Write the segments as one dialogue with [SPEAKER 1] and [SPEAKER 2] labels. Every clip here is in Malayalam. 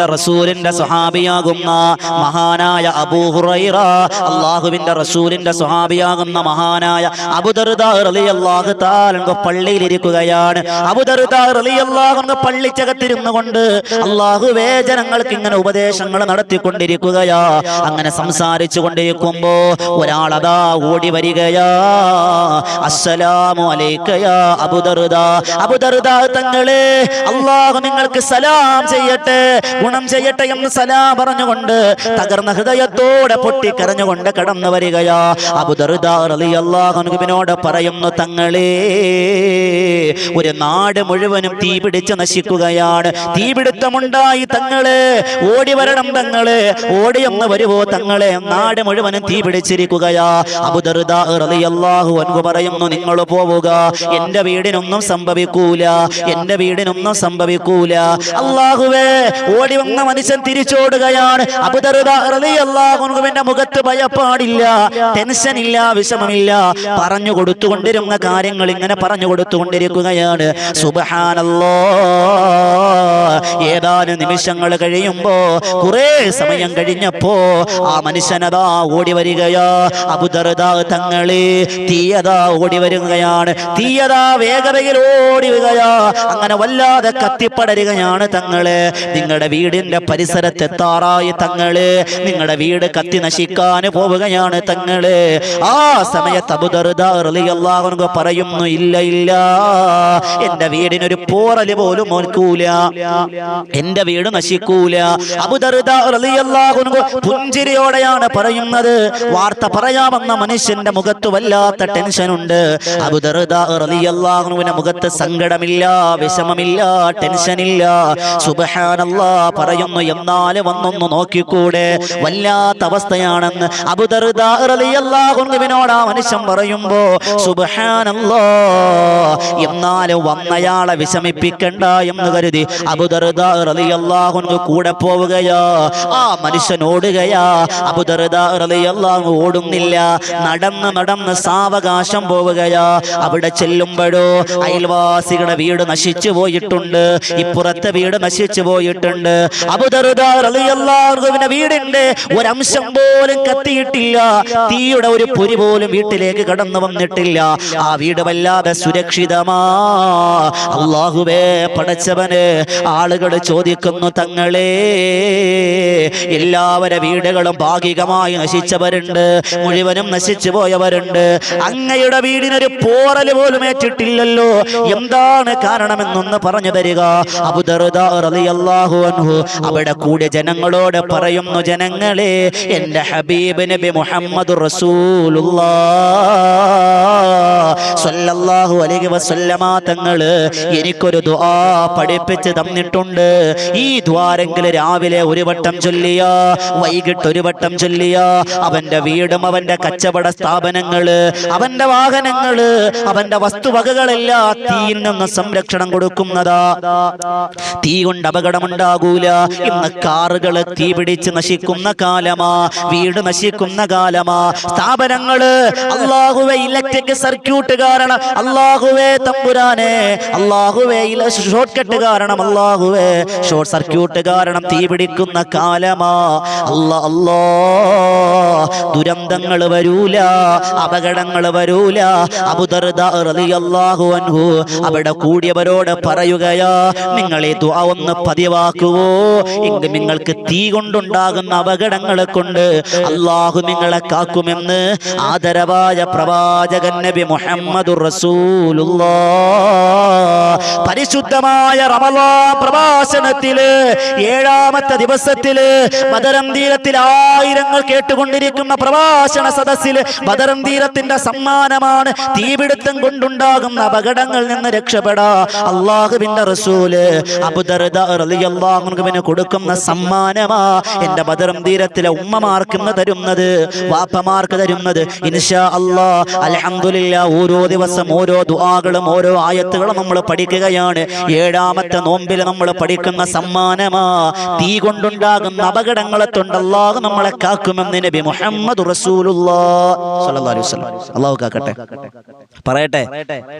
[SPEAKER 1] അള്ളാഹുവിന്റെ റസൂലിന്റെ സ്വഹാബിയാകുന്ന മഹാനായ അബൂഹുറൈറ അള്ളാഹുവിന്റെ റസൂലിന്റെ സ്വഹാബിയാകുന്ന മഹാനായ അബുദർദാഹു താലങ്ക പള്ളിയിലിരിക്കുകയാണ്. അബുദർദാഹു പള്ളിച്ചകത്തിരുന്നു കൊണ്ട് അള്ളാഹുവേ ജനങ്ങൾക്ക് ഇങ്ങനെ ഉപദേശങ്ങൾ നടത്തിക്കൊണ്ടിരിക്കുകയാ. അങ്ങനെ സംസാരിച്ചു കൊണ്ടിരിക്കുമ്പോ ഒരാളതാ ഓടി വരികയാ. അസ്സലാമു അലൈക്കയാ അബുദർദ അബുദർദ തങ്ങളെ അള്ളാഹു നിങ്ങൾക്ക് സലാം ചെയ്യട്ടെ. ഗുണം ചെയ്യട്ടെ എന്ന് സലാ പറഞ്ഞുകൊണ്ട് തകർന്ന ഹൃദയത്തോടെ പൊട്ടിക്കരഞ്ഞുകൊണ്ട് കടന്നു വരികയാ. അബുദർദാറിയാഹുനുബിനോട് പറയുന്നു തങ്ങളെ ഒരു നാട് മുഴുവനും തീ പിടിച്ച് നശിക്കുകയാണ്. തീപിടുത്തമുണ്ടായി തങ്ങൾ ഓടി വരണം തങ്ങൾ ഓടിയെന്ന് വരുവോ തങ്ങളെ? നാട് മുഴുവനും തീ പിടിച്ചിരിക്കുകയാ. അബുദർദാഹു അൻകു പറയുന്നു നിങ്ങൾ പോവുക. എന്റെ വീടിനൊന്നും സംഭവിക്കൂല. എന്റെ വീടിനൊന്നും സംഭവിക്കൂല. അള്ളാഹുവേ ഓടി വന്ന മനുഷ്യൻ തിരിച്ചോടുകയാണ്. മുഖത്ത് ഭയപ്പാടില്ല ടെൻഷൻ ഇല്ല വിഷമമില്ല. പറഞ്ഞു കൊടുത്തുകൊണ്ടിരുന്ന കാര്യങ്ങൾ ഇങ്ങനെ പറഞ്ഞു കൊടുത്തുകൊണ്ടിരിക്കുകയാണ്. സുബഹാനല്ലോ ഏതാനും നിമിഷങ്ങൾ കഴിയുമ്പോ കുറെ സമയം കഴിഞ്ഞപ്പോ ആ മനുഷ്യനതാ ഓടി വരികയാ. അബുദറുദാ തങ്ങളെ തീയതാ ഓടി വരികയാണ്. തീയതാ വേഗതയിൽ ഓടി വരികയാ. അങ്ങനെ വല്ലാതെ കത്തിപ്പടരുകയാണ് തങ്ങൾ. നിങ്ങളുടെ വീടിന്റെ പരിസരത്ത് എത്താറായി തങ്ങൾ. നിങ്ങളുടെ വീട് കത്തി നശിക്കാൻ പോവുകയാണ് തങ്ങൾ. ആ സമയത്ത് അബുദർദാഹു പറയുന്നു ഇല്ല ഇല്ല. എന്റെ വീടിനൊരു പോറൽ പോലും ഓൽക്കൂല എന്റെ വീട് നശിക്കൂല. അബുദർദാഹു പുഞ്ചിരിയോടെയാണ് പറയുന്നത്. വാർത്ത പറയാമെന്ന മനുഷ്യന്റെ മുഖത്ത് വല്ലാത്ത ടെൻഷൻ ടെൻഷനുണ്ട് അബുദർദാഹുവിന്റെ മുഖത്ത് സങ്കടമില്ല വിഷമമില്ല ടെൻഷനില്ല. സുബഹാനല്ലാ പറയുന്നു എന്നാലും വന്നൊന്ന് നോക്കിക്കൂടെ. വല്ലാത്ത അവസ്ഥയാണെന്ന് അബുദർദാഹുവിനോട് ആ മനുഷ്യൻ പറയുമ്പോ സുബഹാനല്ലോ എന്നാലും വന്നയാളെ വിഷമിപ്പിക്കണ്ട എന്ന് കരുതി അബുദർദാഹു കൂടെ പോവുകയാ. ആ മനുഷ്യൻ ഓടുകയാ. അബുദർദാഹു ഓടുന്നില്ല. നടന്ന് നടന്ന് സാവകാശം പോവുകയാ. അവിടെ ചെല്ലുമ്പോഴോ അയൽവാസികളുടെ വീട് നശിച്ചു പോയിട്ടുണ്ട്. ഇപ്പുറത്തെ വീട് നശിച്ചു പോയിട്ടുണ്ട്. അബുദർദാഹുവിന്റെ വീടിന്റെ ഒരംശം പോലും കത്തിയിട്ടില്ല. തീയുടെ ഒരു പൊരി പോലും വീട്ടിലേക്ക് കടന്നു വന്നിട്ടില്ല. ആ വീട് വല്ലാതെ സുരക്ഷിതമാ. അള്ളാഹുവേ പടച്ചവന് ആളുകൾ ചോദിക്കുന്നു തങ്ങളെ. എല്ലാവരെ വീടുകളും ഭാഗികമായി നശിച്ചവരുണ്ട്. മുഴുവനും നശിച്ചു പോയവരുണ്ട് അങ്ങയുടെ വീടിനൊരു പോറൽ പോലും ഏറ്റിട്ടില്ലല്ലോ. എന്താണ് കാരണമെന്നൊന്ന് പറഞ്ഞു തരിക. അബുദർദാഹു അവിടെ കൂടെ ജനങ്ങളോട് പറയുന്നു ജനങ്ങളെ എന്റെ ഹബീബ് നബി മുഹമ്മദ് റസൂലുള്ളാഹു അലൈഹി വസല്ലമ തങ്ങൾ എനിക്കൊരു ദുആ പഠിപ്പിച്ച് തന്നിട്ടുണ്ട്. ഈ ദ്വാരെങ്കിലും രാവിലെ ഒരു വട്ടം ചൊല്ലിയ വൈകിട്ട് ഒരു വട്ടം ചൊല്ലിയ. അവന്റെ വീടും അവന്റെ കച്ചവട സ്ഥാപനങ്ങൾ അവന്റെ വാഹനങ്ങൾ അവന്റെ വസ്തുവകകളെല്ലാം തീയിൽ നിന്ന് സംരക്ഷണം കൊടുക്കുന്നതാ. തീ കൊണ്ട് അപകടമുണ്ടാകൂല. ഇന്ന് കാറുകൾ തീപിടിച്ച് നശിക്കുന്ന കാലമാ. വീട് നശിക്കുന്ന കാലമാ. സ്ഥാപനങ്ങൾ അള്ളാഹുവെ ഇലക്ട്രിക് സർക്യൂട്ട് കാരണം അള്ളാഹുവെ തമ്പുരാനെ. ഇല ഷോർട്ട് കട്ട് കാരണം അള്ളാഹുവെ. ഷോർട്ട് സർക്യൂട്ട് കാരണം തീപിടിക്കുന്ന കാലമാ. അല്ല അല്ലോ. ദുരന്തങ്ങൾ വരൂല. അപകടങ്ങൾ വരൂല. അബുദർദാഹു അവിടെ കൂടിയവരോട് പറയുകയാ നിങ്ങൾ ഈ ദുആ ഒന്ന് പതിവാക്കുവോ? എങ്കിൽ നിങ്ങൾക്ക് തീ കൊണ്ടുണ്ടാകുന്ന അപകടങ്ങളെ കൊണ്ട് അള്ളാഹു നിങ്ങളെ കാക്കുമെന്ന് ആദരവായ പ്രവാചകൻ നബി മുഹമ്മദ് പരിശുദ്ധമായ റമലാ പ്രഭാഷണത്തിൽ ഏഴാമത്തെ ദിവസത്തിൽ ബദരം തീരത്തിൽ ആയിരങ്ങൾ കേട്ടുകൊണ്ടിരിക്കുന്ന പ്രഭാഷണ സദസ്സിൽ ബദരം തീരത്തിന്റെ സമ്മാനമാണ് തീപിടുത്തം കൊണ്ടുണ്ടാകുന്ന അപകടങ്ങൾ നിന്ന് രക്ഷപ്പെടാ. അള്ളാഹുവിന്റെ റസൂൽ അബുദർദാഹുവിന് കൊടുക്കുന്ന സമ്മാനമാ എന്റെ ബദറും തീരത്തിലെ ഉമ്മമാർക്ക് തരുന്നത് വാപ്പമാർക്ക് തരുന്നത്. ഇൻഷാ അല്ലാ അലഹമില്ല ഓരോ ദിവസം ഓരോ ദുആകളും ഓരോ ആയത്തുകളും നമ്മൾ പഠിക്കുകയാണ്. ഏഴാമത്തെ നോമ്പിൽ നമ്മൾ പഠിക്കുന്ന സമ്മാനമാ തീ കൊണ്ടുണ്ടാകുന്ന അപകടങ്ങളെ തൊണ്ട് അള്ളാഹു നമ്മളെ കാക്കുമെന്ന് നബി മുഹമ്മദ് അള്ളാഹു കാക്കട്ടെ. പറയട്ടെ.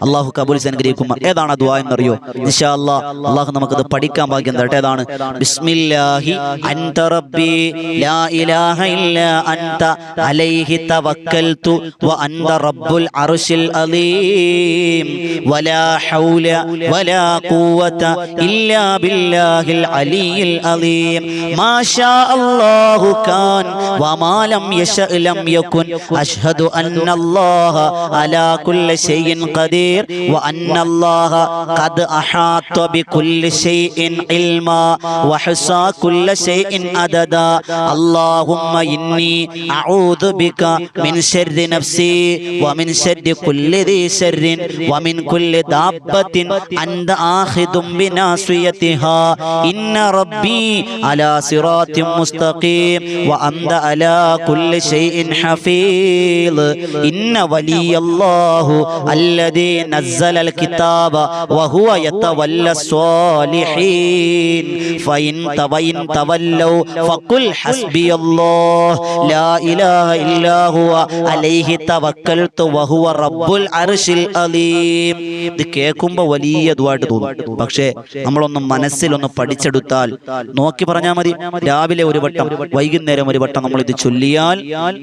[SPEAKER 1] അള്ളാഹു കബൂൽ അനുഗ്രഹിക്കും ഏതാണ് ദുആ എന്നറിയോ? നിഷാ അള്ളാഹ് അള്ളാഹു നമുക്കത് പഠിക്കാൻ ഭാഗ്യം തരട്ടെ. ഏതാണ്? ബിസ്മില്ലാഹി അൻത റബ്ബി ലാ ഇലാഹ ഇല്ല അൻത അലൈഹി തവക്കൽതു വ അൻത റബ്ബുൽ അർശിൽ അലീം വലാ ഹൗല വലാ ഖുവത ഇല്ലാ ബില്ലാഹിൽ അലിയിൽ അലീം മാ അല്ലാഹു കാൻ വമാ ലം യശഅ ലം യകുൻ. അഷ്ഹദു അന്ന അല്ലാഹ അലാ കുല്ലി ശൈഇൻ ഖദീർ. വ അന്ന അല്ലാഹ ഖദ് അഹാത്ത ബികുല്ലി ശൈഇൻ ഇൽമാ. وحصى كل شيء عددا اللهم إني أعوذ بك من شر نفسي ومن شر كل ذي شر ومن كل دابة أنت آخذ بناصيتها. إن ربي على صراط مستقيم وأنت على كل شيء حفيظ. إن ولي الله الذي نزل الكتاب وهو يتولى الصالحين. ഫൈൻ ഹസ്ബിയല്ലാഹ്. ലാ ഇലാഹ ഹുവ അലൈഹി തവക്കൽതു റബ്ബുൽ അർശിൽ അലീം. ഇത് വലിയ ഇതുവായിട്ട് തോന്നും. പക്ഷേ നമ്മളൊന്ന് മനസ്സിലൊന്ന് പഠിച്ചെടുത്താൽ നോക്കി പറഞ്ഞാൽ മതി. രാവിലെ ഒരു വട്ടം വൈകുന്നേരം ഒരു വട്ടം നമ്മൾ ഇത് ചൊല്ലിയാൽ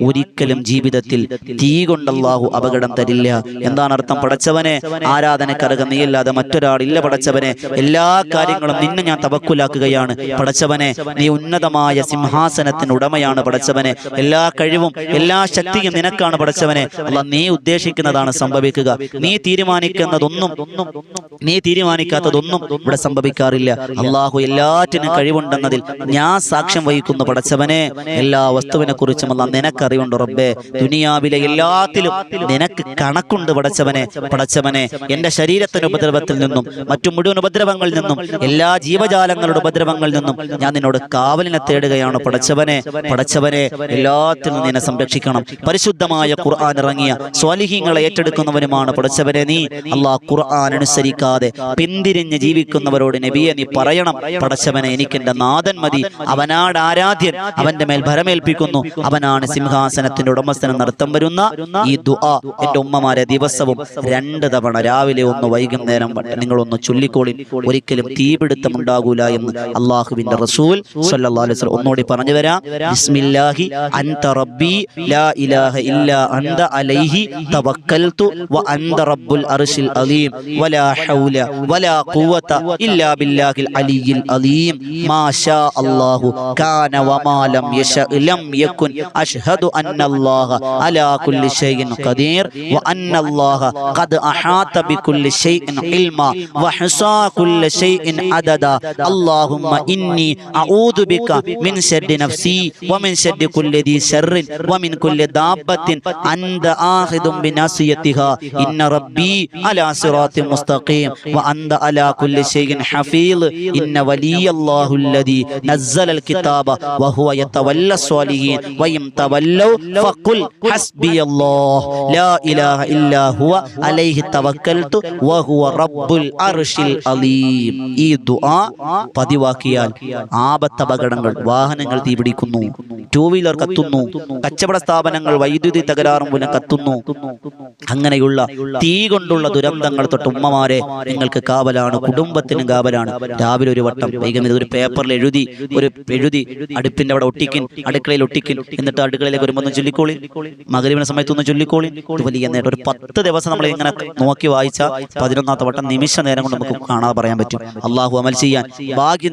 [SPEAKER 1] ഒരിക്കലും ജീവിതത്തിൽ തീ കൊണ്ടല്ലാഹു അപകടം തരില്ല. എന്താണ് അർത്ഥം പടച്ചവനെ ആരാധനക്കറുക നീയല്ലാതെ മറ്റൊരാളില്ല പടച്ചവനെ എല്ലാ കാര്യങ്ങളും നിന്നെ ഞാൻ തവക്കുലാക്കുകയാണ് പടച്ചവനെ നീ ഉന്നതമായ സിംഹാസനത്തിന് ഉടമയാണ് പടച്ചവനെ. എല്ലാ കഴിവും എല്ലാ ശക്തിയും നിനക്കാണ് പടച്ചവനെ. അല്ല നീ ഉദ്ദേശിക്കുന്നതാണ് സംഭവിക്കുക. നീ തീരുമാനിക്കുന്നതൊന്നും നീ തീരുമാനിക്കാത്തതൊന്നും ഇവിടെ സംഭവിക്കാറില്ല. അള്ളാഹു എല്ലാറ്റിനും കഴിവുണ്ടെന്നതിൽ ഞാൻ സാക്ഷ്യം വഹിക്കുന്നു പടച്ചവനെ. എല്ലാ വസ്തുവിനെ കുറിച്ചും അല്ല നിനക്കറിവുണ്ട് റബ്ബേ. ദുനിയാവിലെ എല്ലാത്തിലും നിനക്ക് കണക്കുണ്ട് പടച്ചവനെ. പടച്ചവനെ എന്റെ ശരീരത്തിന് ഉപദ്രവത്തിൽ നിന്നും മറ്റു മുഴുവൻ ഉപദ്രവങ്ങളിൽ നിന്നും എല്ലാ ജീവജാലങ്ങളുടെ ഉപദ്രവങ്ങളിൽ നിന്നും ഞാൻ നിന്നോട് കാവലിനെ തേടുകയാണ്. പടച്ചവനെ പടച്ചവനെ എല്ലാത്തിൽ നിന്നും നിന്നെ സംരക്ഷിക്കണം. പരിശുദ്ധമായ ഖുർആൻ ഇറങ്ങിയ സ്വാലിഹീങ്ങളെ ഏറ്റെടുക്കുന്നവനുമാണ് പടച്ചവനെ നീ. അള്ളാഹ് ഖുർആൻ അനുസരിക്കാതെ പിന്തിരിഞ്ഞ് ജീവിക്കുന്നവരോട് നബിയെ നീ പറയണം. പടച്ചവനെ എനിക്ക് എന്റെ നാഥൻ മതി. അവനാട് ആരാധ്യൻ. അവന്റെ മേൽ ഭരമേൽപ്പിക്കുന്നു. അവനാണ് സിംഹാസനത്തിന്റെ ഉടമസ്ഥനം നടത്തം വരുന്ന ഈ ദുആ. എന്റെ ഉമ്മമാരെ ദിവസവും രണ്ട് തവണ രാവിലെ ഒന്ന് വൈകുന്നേരം നിങ്ങളൊന്ന് ചൊല്ലിക്കോളി ഒരിക്കലും തീപിടുത്തം ഉണ്ടാകൂല എന്ന് അള്ളാഹുവിന്റെ റസൂൽ സല്ലല്ലാഹു അലൈഹി വസല്ലം ഒന്നുകൂടി പറഞ്ഞു വരാം ബിസ്മില്ലാഹി അൻത റബ്ബി ലാ ഇലാഹ ഇല്ലാ അൻത അലൈഹി തവക്കൽതു വ അൻത റബ്ബുൽ അർശിൽ അലീം. വലാ ഹൗല വലാ ഖുവത ഇല്ലാ ബില്ലാഹിൽ അലിയിൽ അലീം. മാ അല്ലാഹു കാന വമാ ലം യശഅ ലം യകുൻ അഷ്ഹദു അന്നല്ലാഹ അലാ കുല്ലി ഷൈഇൻ ഖദീർ. വ അന്നല്ലാഹ ഖദ് അഹാത ബികുല്ലി ഷൈഇൻ ഇൽമാ. വഹസാ കുല്ലി ഷൈഇൻ അദദാ. اللهم إني أعوذ بك من شر نفسي ومن شر كل ذي شر ومن كل دابة أنت آخذ بناصيتها إن ربي على صراط مستقيم وأنت على كل شيء حفيظ إن ولي الله الذي نزل الكتاب وهو يتولى الصالحين وإن تولوا فقل حسبي الله لا إله إلا هو عليه توكلت وهو رب العرش العظيم ഈ ദുആ പതിവാക്കിയാൽ ആപത്തപകടങ്ങൾ വാഹനങ്ങൾ തീപിടിക്കുന്നു ടൂ വീലർ കത്തുന്നു. കച്ചവട സ്ഥാപനങ്ങൾ വൈദ്യുതി തകരാറും മൂലം കത്തുന്നു. അങ്ങനെയുള്ള തീ കൊണ്ടുള്ള ദുരന്തങ്ങൾ തൊട്ട് ഉമ്മമാരെ നിങ്ങൾക്ക് കാവലാണ് കുടുംബത്തിന് കാവലാണ്. രാവിലെ ഒരു വട്ടം വൈകുന്നേരം ഒരു പേപ്പറിൽ എഴുതി ഒരു എഴുതി അടുപ്പിന്റെ അവിടെ ഒട്ടിക്കിൻ അടുക്കളയിൽ ഒട്ടിക്കിൻ എന്നിട്ട് അടുക്കളയിലേക്ക് വരുമ്പോൾ ഒന്ന് ചൊല്ലിക്കോളി. മകരവിന സമയത്ത് ഒന്ന് ചൊല്ലിക്കോളി. വലിയ നേട്ടം. ഒരു പത്ത് ദിവസം നമ്മൾ ഇങ്ങനെ നോക്കി വായിച്ച പതിനൊന്നാമത്തെ വട്ടം നിമിഷ നേരം കൊണ്ട് നമുക്ക് കാണാതെ പറയാൻ പറ്റും. അള്ളാഹു അമൽ ചെയ്യാൻ. ഭാഗ്യം